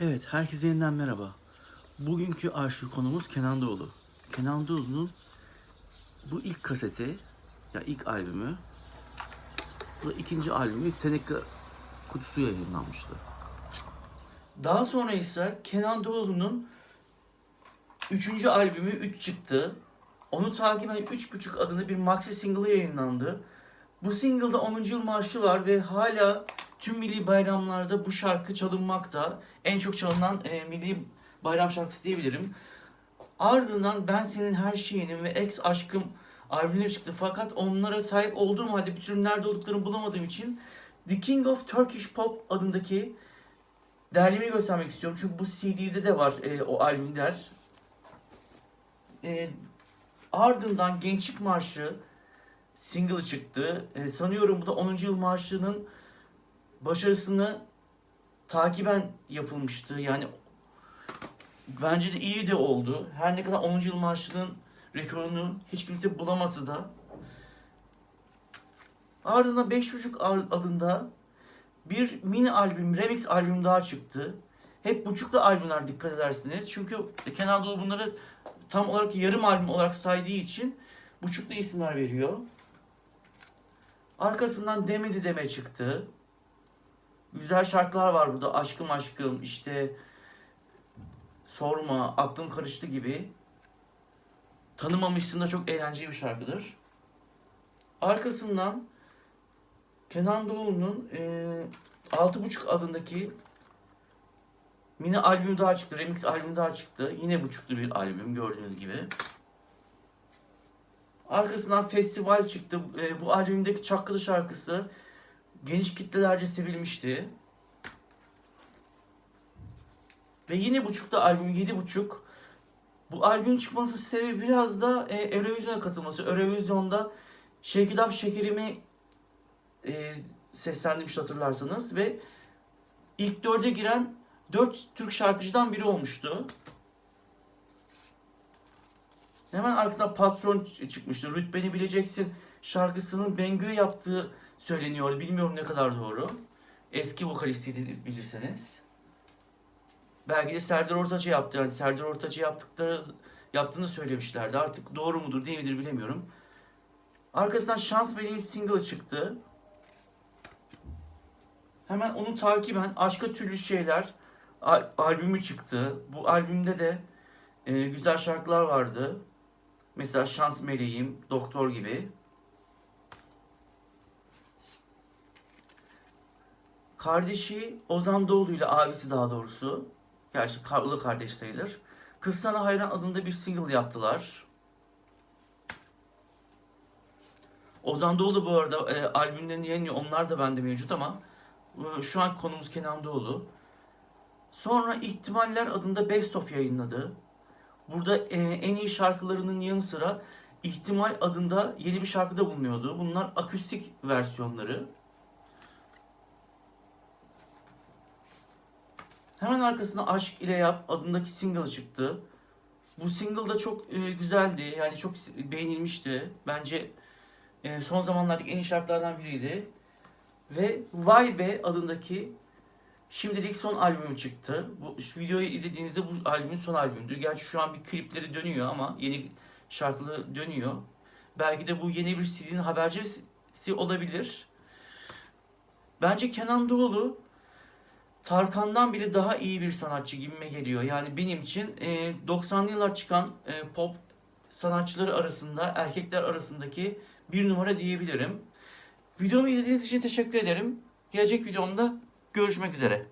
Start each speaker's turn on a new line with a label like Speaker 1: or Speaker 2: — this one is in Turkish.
Speaker 1: Evet, herkese yeniden merhaba. Bugünkü arşiv konumuz Kenan Doğulu. Kenan Doğulu'nun bu ilk kaseti, ya ilk albümü, bu da ikinci albümü Teneke Kutusu yayınlanmıştı. Daha sonra ise Kenan Doğulu'nun üçüncü albümü 3 çıktı. Onu takiben 3.5 adını bir maxi single yayınlandı. Bu single'da 10. yıl marşı var ve hala tüm milli bayramlarda bu şarkı çalınmakta. En çok çalınan e, milli bayram şarkısı diyebilirim. Ardından Ben Senin Her Şeyinim ve Ex Aşkım albümleri çıktı. Fakat onlara sahip olduğum halde bir türlü nerede olduklarını bulamadığım için The King of Turkish Pop adındaki derlemeyi göstermek istiyorum. Çünkü bu CD'de de var e, o albümler. E, ardından Gençlik Marşı single çıktı. E, sanıyorum bu da 10. yıl marşının başarısını takiben yapılmıştı. Yani bence de iyi de oldu. Her ne kadar 10. yıl marşının rekorunu hiç kimse bulamasa da ardından 5.5 adında bir mini albüm, remix albüm daha çıktı. Hep buçuklu albümler dikkat edersiniz. Çünkü Kenan Doğulu bunları tam olarak yarım albüm olarak saydığı için buçuklu isimler veriyor. Arkasından Demedi Deme çıktı. Güzel şarkılar var burada. Aşkım aşkım işte Sorma, Aklım Karıştı gibi. Tanımamışsın da çok eğlenceli bir şarkıdır. Arkasından Kenan Doğulu'nun e, 6.5 adındaki mini albümü daha çıktı. Remix albümü daha çıktı. Yine buçuklu bir albüm gördüğünüz gibi. Arkasından festival çıktı. E, bu albümdeki Çakılı şarkısı geniş kitlelerce sevilmişti. Ve yine buçukta albüm yedi buçuk. Bu albümün çıkması sebebi biraz da e, Eurovision'a katılması. Eurovision'da Şekidap Şekerimi e, seslendirmiş hatırlarsanız ve ilk dörde giren dört Türk şarkıcıdan biri olmuştu. Hemen arkasından patron çıkmıştı. Rütbeni bileceksin şarkısının Bengü yaptığı söyleniyor. Bilmiyorum ne kadar doğru. Eski vokalistiydi bilirseniz. Belki de Serdar Ortaç'a yaptı. Yani Serdar Ortaç'a yaptıkları yaptığını söylemişlerdi. Artık doğru mudur değil midir bilemiyorum. Arkasından Şans Benim single çıktı. Hemen onu takiben Aşka Türlü Şeyler al- albümü çıktı. Bu albümde de e, güzel şarkılar vardı. Mesela Şans Meleğim, Doktor gibi. Kardeşi Ozan Doğulu ile abisi daha doğrusu. Gerçi karlı kardeş sayılır. Kız Sana Hayran adında bir single yaptılar. Ozan Doğulu bu arada e, albümlerini yayınlıyor. Onlar da bende mevcut ama e, şu an konumuz Kenan Doğulu. Sonra İhtimaller adında Best of yayınladı. Burada e, en iyi şarkılarının yanı sıra İhtimal adında yeni bir şarkı da bulunuyordu. Bunlar akustik versiyonları. Hemen arkasına Aşk ile Yap adındaki single çıktı. Bu single da çok e, güzeldi. Yani çok beğenilmişti. Bence e, son zamanlardaki en iyi şarkılardan biriydi. Ve Vay Be adındaki şimdilik son albümü çıktı. Bu videoyu izlediğinizde bu albümün son albümüdür. Gerçi şu an bir klipleri dönüyor ama yeni şarkıları dönüyor. Belki de bu yeni bir CD'nin habercisi olabilir. Bence Kenan Doğulu Tarkan'dan bile daha iyi bir sanatçı gibime geliyor. Yani benim için e, 90'lı yıllar çıkan e, pop sanatçıları arasında, erkekler arasındaki bir numara diyebilirim. Videomu izlediğiniz için teşekkür ederim. Gelecek videomda görüşmek üzere.